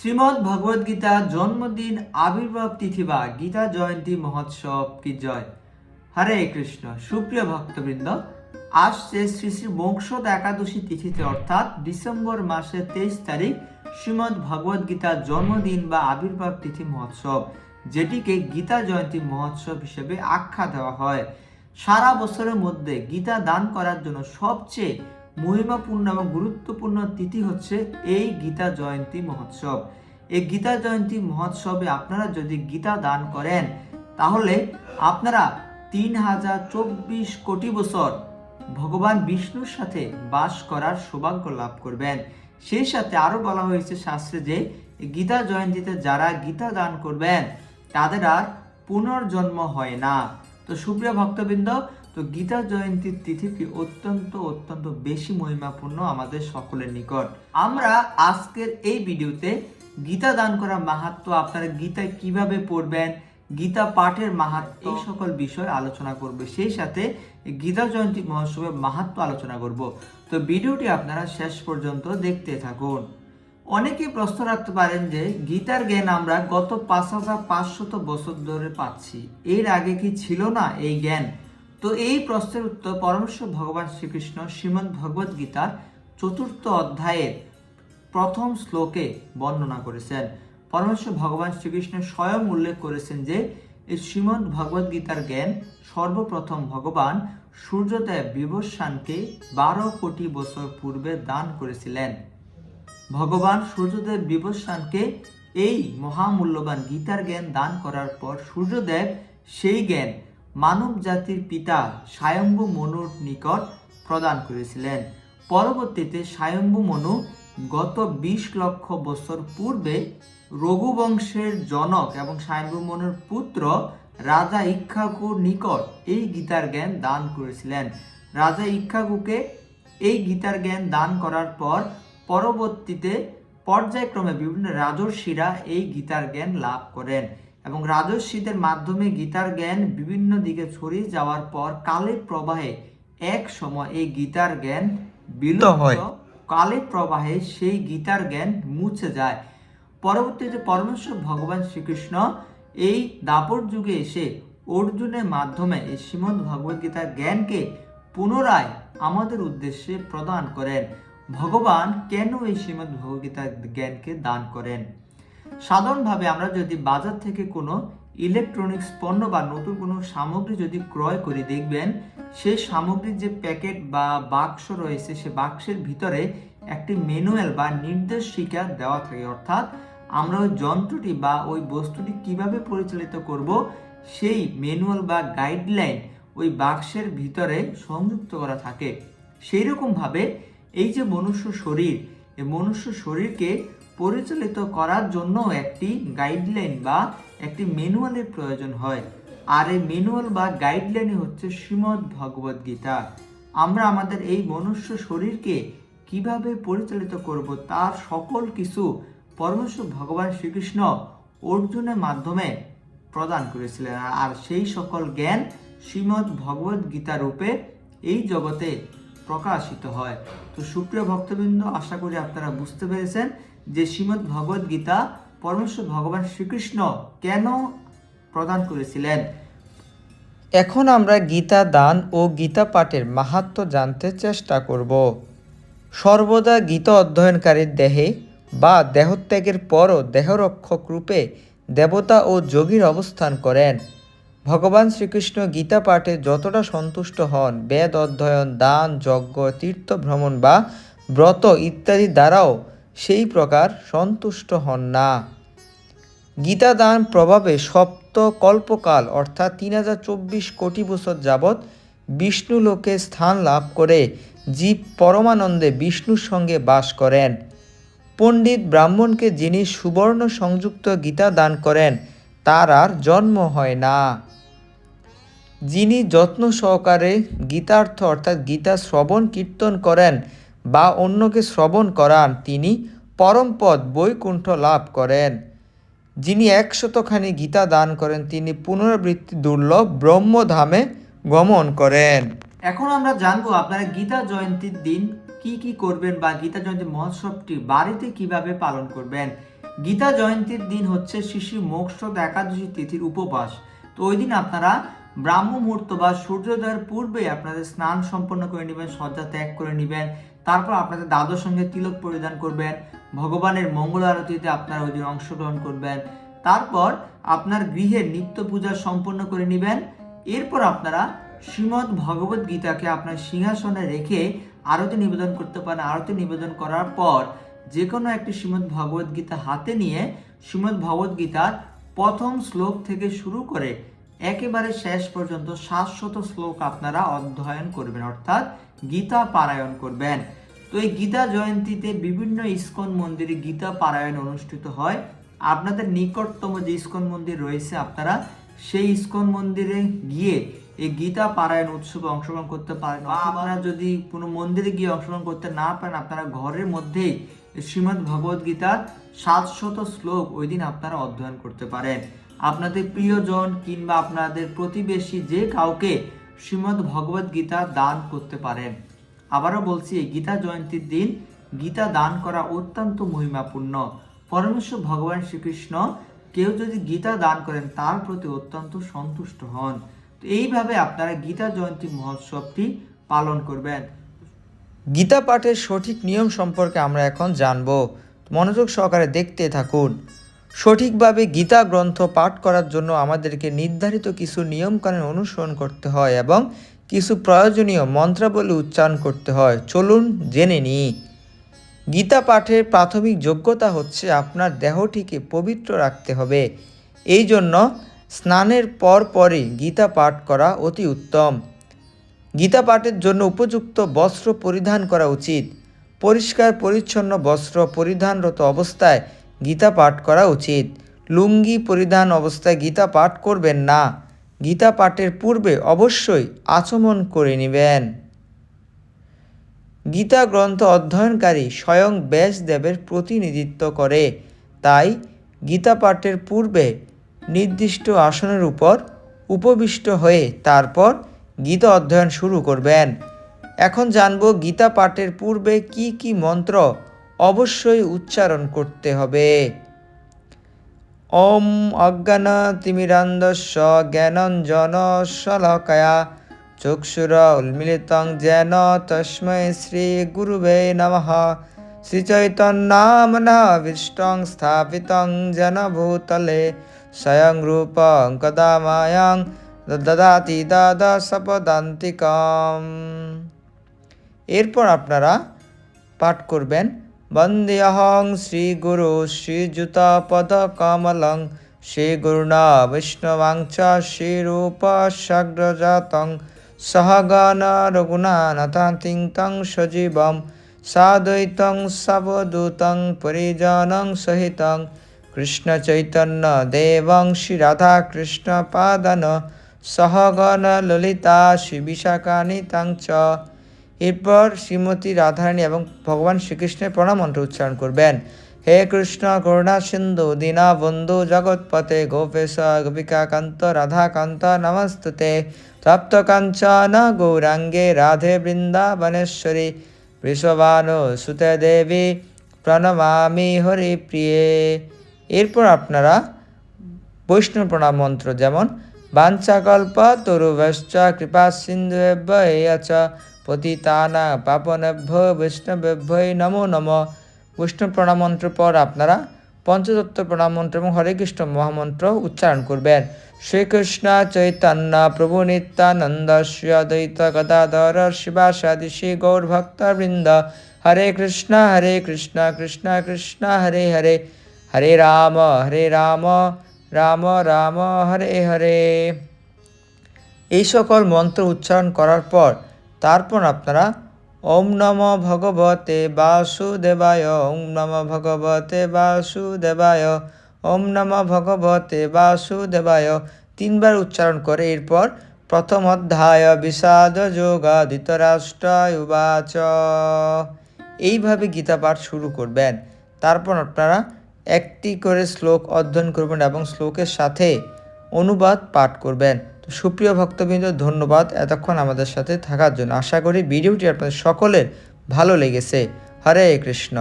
শ্রীমদ্ ভগবদ গীতা জন্মদিন আবির্ভাব তিথি বা গীতা জয়ন্তী মহোৎসব কি জয়? হরে কৃষ্ণ। সুপ্রিয় ভক্তবৃন্দ আসছে শ্রী শ্রী বংশদ একাদশী তিথিতে অর্থাৎ ডিসেম্বর মাসের তেইশ তারিখ শ্রীমদ্ ভগবদ গীতা জন্মদিন বা আবির্ভাব তিথি মহোৎসব, যেটিকে গীতা জয়ন্তী মহোৎসব হিসেবে আখ্যা দেওয়া হয়। সারা বছরের মধ্যে গীতা দান করার জন্য সবচেয়ে মহিমাপূর্ণ এবং গুরুত্বপূর্ণ তিথি হচ্ছে এই গীতা জয়ন্তী মহোৎসব। এই গীতা জয়ন্তী মহোৎসবে আপনারা যদি গীতা দান করেন, তাহলে আপনারা তিন হাজার চব্বিশ কোটি বছর ভগবান বিষ্ণুর সাথে বাস করার সৌভাগ্য লাভ করবেন। সেই সাথে আরও বলা হয়েছে শাস্ত্রে যে, গীতা জয়ন্তীতে যারা গীতা দান করবেন, তাদের আর পুনর্জন্ম হয় না। তো সুপ্রিয় ভক্তবৃন্দ তো গীতা জয়ন্তীর তিথিটি অত্যন্ত অত্যন্ত বেশি মহিমাপূর্ণ আমাদের সকলের নিকট। আমরা আজকের এই ভিডিওতে গীতা দান করা মাহাত্ম, আপনারা গীতায় কীভাবে পড়বেন, গীতা পাঠের মাহাত্ম, এই সকল বিষয় আলোচনা করব। সেই সাথে গীতা জয়ন্তী মহোৎসবের মাহাত্ম আলোচনা করব। তো ভিডিওটি আপনারা শেষ পর্যন্ত দেখতে থাকুন। অনেকেই প্রশ্ন রাখতে পারেন যে, গীতার জ্ঞান আমরা গত পাঁচ হাজার পাঁচশত বছর ধরে পাচ্ছি। এর আগে কি ছিল না এই জ্ঞান? তো এই প্রশ্নের উত্তর পরমেশ্বর ভগবান শ্রীকৃষ্ণ শ্রীমদ্ ভগবদ গীতার চতুর্থ অধ্যায়ের প্রথম শ্লোকে বর্ণনা করেছেন। পরমেশ্বর ভগবান শ্রীকৃষ্ণ স্বয়ং উল্লেখ করেছেন যে, এই শ্রীমদ্ ভগবদ গীতার জ্ঞান সর্বপ্রথম ভগবান সূর্যদেব বিবস্বানকে বারো কোটি বছর পূর্বে দান করেছিলেন। ভগবান সূর্যদেব বিবস্বানকে এই মহামূল্যবান গীতার জ্ঞান দান করার পর সূর্যদেব সেই জ্ঞান মানব জাতির পিতা স্বয়ম্ভু মনুর নিকট প্রদান করেছিলেন। পরবর্তীতে স্বয়ম্ভু মনু গত বিশ লক্ষ বছর পূর্বে রঘুবংশের জনক এবং স্বয়ম্ভু মনুর পুত্র রাজা ইক্ষাকুর নিকট এই গীতার জ্ঞান দান করেছিলেন। রাজা ইক্ষাকুকে এই গীতার জ্ঞান দান করার পর পরবর্তীতে পর্যায়ক্রমে বিভিন্ন রাজর্ষিরা এই গীতার জ্ঞান লাভ করেন। এবং রাজস্বীদের মাধ্যমে গীতার জ্ঞান বিভিন্ন দিকে ছড়িয়ে যাওয়ার পর কালের প্রবাহে এক সময় এই গীতার জ্ঞান বিলুপ্ত হয়। কালের প্রবাহে সেই গীতার জ্ঞান মুছে যায়। পরবর্তীতে পরমেশ্বর ভগবান শ্রীকৃষ্ণ এই দাপর যুগে এসে অর্জুনের মাধ্যমে এই শ্রীমদ্ ভগবদ গীতার জ্ঞানকে পুনরায় আমাদের উদ্দেশ্যে প্রদান করেন। ভগবান কেন এই শ্রীমদ্ ভগবদ্গীতার জ্ঞানকে দান করেন? সাধারণভাবে আমরা যদি বাজার থেকে কোনো ইলেকট্রনিক্স পণ্য বা নতুন কোনো সামগ্রী যদি ক্রয় করি, দেখবেন সেই সামগ্রীর যে প্যাকেট বা বাক্স রয়েছে, সে বাক্সের ভিতরে একটি ম্যানুয়াল বা নির্দেশিকা দেওয়া থাকে। অর্থাৎ আমরা ওই যন্ত্রটি বা ওই বস্তুটি কীভাবে পরিচালিত করব, সেই ম্যানুয়াল বা গাইডলাইন ওই বাক্সের ভিতরে সংযুক্ত করা থাকে। সেই রকমভাবে এই যে মনুষ্য শরীর, এই মনুষ্য শরীরকে পরিচালিত করার জন্য একটি গাইডলাইন বা একটি ম্যানুয়ালের প্রয়োজন হয়। আর এই ম্যানুয়াল বা গাইডলাইনই হচ্ছে শ্রীমদ্ ভগবদ গীতা। আমরা আমাদের এই মনুষ্য শরীরকে কীভাবে পরিচালিত করব তার সকল কিছু পরমেশ্বর ভগবান শ্রীকৃষ্ণ অর্জুনের মাধ্যমে প্রদান করেছিলেন। আর সেই সকল জ্ঞান শ্রীমদ্ ভগবদ গীতা রূপে এই জগতে প্রকাশিত হয়। তো সুপ্রিয় ভক্তবৃন্দ, আশা করি আপনারা বুঝতে পেরেছেন যে শ্রীমদ্ ভগবদ গীতা পরমেশ্বর ভগবান শ্রীকৃষ্ণ কেন প্রদান করেছিলেন? এখন আমরা গীতা দান ও গীতা পাঠের মাহাত্ম জানতে চেষ্টা করব। সর্বদা গীতা অধ্যয়নকারীর দেহে বা দেহত্যাগের পরও দেহরক্ষক রূপে দেবতা ও যোগীর অবস্থান করেন। ভগবান শ্রীকৃষ্ণ গীতা পাঠে যতটা সন্তুষ্ট হন, বেদ অধ্যয়ন, দান, যজ্ঞ, তীর্থ ভ্রমণ বা ব্রত ইত্যাদি দ্বারাও সেই প্রকার সন্তুষ্ট হন না। গীতাদান প্রভাবে সপ্ত কল্পকাল অর্থাৎ তিন হাজার চব্বিশ কোটি বছর যাবৎ বিষ্ণু লোকে স্থান লাভ করে জীব পরমানন্দে বিষ্ণুর সঙ্গে বাস করেন। পণ্ডিত ব্রাহ্মণকে যিনি সুবর্ণ সংযুক্ত গীতা দান করেন, তার আর জন্ম হয় না। যিনি যত্ন সহকারে গীতার্থ অর্থাৎ গীতা শ্রবণ কীর্তন করেন বা অন্যকে শ্রবণ করান তিনি পরমপদ বৈকুণ্ঠ লাভ করেন। যিনি একশতখানি গীতা দান করেন, তিনি পুনরাবৃত্তি দুর্লভ ব্রহ্মধামে গমন করেন। এখন আমরা জানব আপনারা গীতা জয়ন্তীর দিন কি কি করবেন বা গীতা জয়ন্তী মহোৎসবটি বাড়িতে কীভাবে পালন করবেন। গীতা জয়ন্তীর দিন হচ্ছে শিশি মোক্ষদ একাদশী তিথির উপবাস। তো ওই দিন আপনারা ব্রাহ্ম মুহূর্ত বা সূর্যোদয়ের পূর্বে আপনাদের স্নান সম্পন্ন করে নেবেন, শয্যা ত্যাগ করে নেবেন তারপর আপনাদের দাদুর সঙ্গে তিলক পরিধান করবেন, ভগবানের মঙ্গল আরতিতে আপনারা ওই দিন অংশগ্রহণ করবেন। তারপর আপনার গৃহে নিত্য পূজা সম্পন্ন করে নেবেন। এরপর আপনারা শ্রীমদ্ ভগবত গীতাকে আপনার সিংহাসনে রেখে আরতি নিবেদন করতে পারেন। আরতি নিবেদন করার পর যে কোনো একটি শ্রীমদ্ ভগবত গীতা হাতে নিয়ে, শ্রীমদ্ ভগবত গীতার প্রথম শ্লোক থেকে শুরু করে একেবারে শেষ পর্যন্ত শাশ্বত শ্লোক আপনারা অধ্যয়ন করবেন, অর্থাৎ গীতা পারায়ণ করবেন। তো এই গীতা জয়ন্তীতে বিভিন্ন ইস্কন মন্দিরে গীতা পারায়ণ অনুষ্ঠিত হয়। আপনাদের নিকটতম যে ইস্কন মন্দির রয়েছে আপনারা সেই ইস্কন মন্দিরে গিয়ে এই গীতা পারায়ণ উৎসবে অংশগ্রহণ করতে পারেন। আপনারা যদি কোনো মন্দিরে গিয়ে অংশগ্রহণ করতে না পারেন, আপনারা ঘরের মধ্যেই শ্রীমদ্ ভগবদ গীতার সাতশত শ্লোক ওই দিন আপনারা অধ্যয়ন করতে পারেন। আপনাদের প্রিয়জন কিংবা আপনাদের প্রতিবেশী যে কাউকে শ্রীমদ্ ভগবদ গীতা দান করতে পারেন। আবারও বলছি গীতা জয়ন্তীর দিন গীতা দান করা অত্যন্ত মহিমাপূর্ণ। পরমেশ্বর ভগবান শ্রীকৃষ্ণ কেউ যদি গীতা দান করেন, তার প্রতি অত্যন্ত সন্তুষ্ট হন। তো এইভাবে আপনারা গীতা জয়ন্তী মহোৎসবটি পালন করবেন। গীতা পাঠের সঠিক নিয়ম সম্পর্কে আমরা এখন জানব। মনোযোগ সহকারে দেখতে থাকুন। সঠিকভাবে গীতা গ্রন্থ পাঠ করার জন্য আমাদেরকে নির্ধারিত কিছু নিয়মকানুন অনুসরণ করতে হয় এবং কিছু প্রয়োজনীয় মন্ত্রাবলী উচ্চারণ করতে হয়। চলুন জেনে নিই। গীতা পাঠের প্রাথমিক যোগ্যতা হচ্ছে আপনার দেহটিকে পবিত্র রাখতে হবে। এই জন্য স্নানের পর পরই গীতা পাঠ করা অতি উত্তম। গীতা পাঠের জন্য উপযুক্ত বস্ত্র পরিধান করা উচিত। পরিষ্কার, পরিচ্ছন্ন বস্ত্র পরিধানরত অবস্থায় গীতা পাঠ করা উচিত। লুঙ্গি পরিধান অবস্থায় গীতা পাঠ করবেন না। গীতা পাঠের পূর্বে অবশ্যই আচমন করে নেবেন। গীতা গ্রন্থ অধ্যয়নকারী স্বয়ং ব্যাসদেবের প্রতিনিধিত্ব করে। তাই গীতা পাঠের পূর্বে নির্দিষ্ট আসনের উপর উপবিষ্ট হয়ে তারপর গীতা অধ্যয়ন শুরু করবেন। এখন জানব গীতা পাঠের পূর্বে কি কি মন্ত্র অবশ্যই উচ্চারণ করতে হবে। ওম অজ্ঞান তিমিরান্দস্য জ্ঞানঞ্জন শলকয়া চক্ষুর উন্মিলিতং যেন তস্मै শ্রী গুরুবে নমঃ। শ্রীচৈতন্যামনাবিষ্টং স্থাপিতং যেন ভূতলে স্বয়ং রূপং কদা মায়াং দদাতি দাদা সপদান্তিকম এরপর আপনারা পাঠ করবেন বন্দেহং শ্রী গুরু শ্রীযুত পদ কমলং শ্রী গুরুণা বৈষ্ণবাংচ শ্রীরূপ সগ্রজাতং সহগণ রঘুনাথিং তং সজীবম সাদ্বৈতং সবদূতং পরিজনং সহিতং কৃষ্ণ চৈতন্য দেবং এরপর শ্রীমতী রাধারানী এবং ভগবান শ্রীকৃষ্ণের প্রণাম মন্ত্র উচ্চারণ করবেন। হে কৃষ্ণ করুণা সিন্ধু, দীনা বন্ধু জগৎপতে গোপেশ, গোপিকা কান্ত রাধাকান্ত নমস্তুতে। তপ্ত কাঞ্চন, গৌরাঙ্গে রাধে বৃন্দাবনেশ্বরী, বৃষভানু সুতে দেবী, প্রণমামি হরি প্রিয়ে এরপর আপনারা বৈষ্ণব প্রণাম মন্ত্র যেমন, বাঞ্ছাকল্প তরুভশ্চ কৃপা সিন্ধুভ্য চ পতিতানা পাপনেভ্য বৈষ্ণবেভ্য নমো নম। বৈষ্ণব প্রণাম মন্ত্রের পর আপনারা পঞ্চদত্ত প্রণাম মন্ত্র এবং হরে কৃষ্ণ মহামন্ত্র উচ্চারণ করবেন। শ্রীকৃষ্ণ চৈতন্য, প্রভু নিত্যানন্দ শ্রী অদ্বৈত গদাধর শিবাসাদি শ্রী গৌর ভক্তবৃন্দ হরে কৃষ্ণ হরে কৃষ্ণ কৃষ্ণ কৃষ্ণ, হরে হরে। হরে রাম হরে রাম রাম রাম, হরে হরে। এই সকল মন্ত্র উচ্চারণ করার পর তারপর আপনারা ওম নম ভগবতে বাসুদেবায়, ওম নম ভগবতে বাসুদেবায়, ওম নম ভগবতে বাসুদেবায় তিনবার উচ্চারণ করে এরপর প্রথম অধ্যায়, বিষাদ যোগ ধৃতরাষ্ট্র উবাচ। এইভাবে গীতা পাঠ শুরু করবেন। তারপর আপনারা একটি করে শ্লোক অধ্যয়ন করবেন এবং শ্লোকের সাথে অনুবাদ পাঠ করবেন। সুপ্রিয় ভক্তবৃন্দ, ধন্যবাদ এতক্ষণ আমাদের সাথে থাকার জন্য। আশা করি ভিডিওটি আপনাদের সকলের ভালো লেগেছে। হরে কৃষ্ণ।